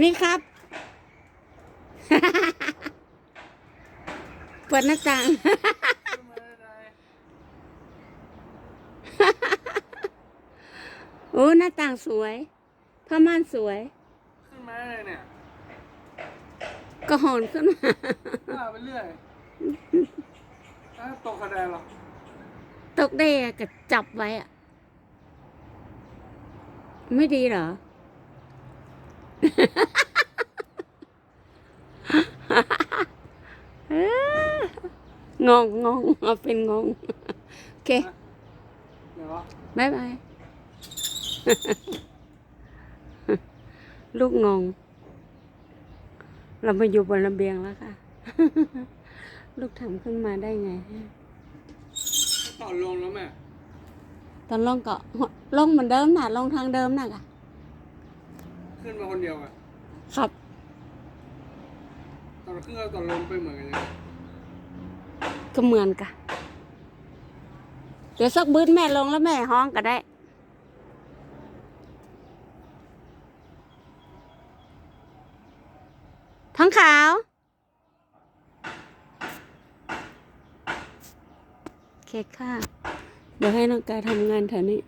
นี่ครับ เปิดหน้าต่างขึ้นมาได้ไงโอ้ หน้าต่างสวยผ้าม่านสวย ขึ้นมาได้ไงเนี่ยก็หอนขึ้นมาว่าไปเรื่อยถ้าตกคะแนนหรอ ตกได้อะก็จับไว้อะ ไม่ดีเหรอเอ้อ งงงงเอาเป็นงง โอเคเดี๋ยววะบายบาย ลูกงง เรามาอยู่บนระเบียงแล้วค่ะ ลูกทำขึ้นมาได้ไงต่อลงแล้วแม่ตอนลงก็ลงเหมือนเดิมน่ะลงทางเดิมน่ะค่ะ ขึ้นมาคนเดียวอะครับ ตอนขึ้นกับตอนลงไปเหมือนกันยังไงก็เหมือนกันเดี๋ยวสักบืนแม่ลงแล้วแม่ห้องก็ได้ท้องขาว โอเคค่ะ เดี๋ยวให้น้องกายทำงานแถวนี้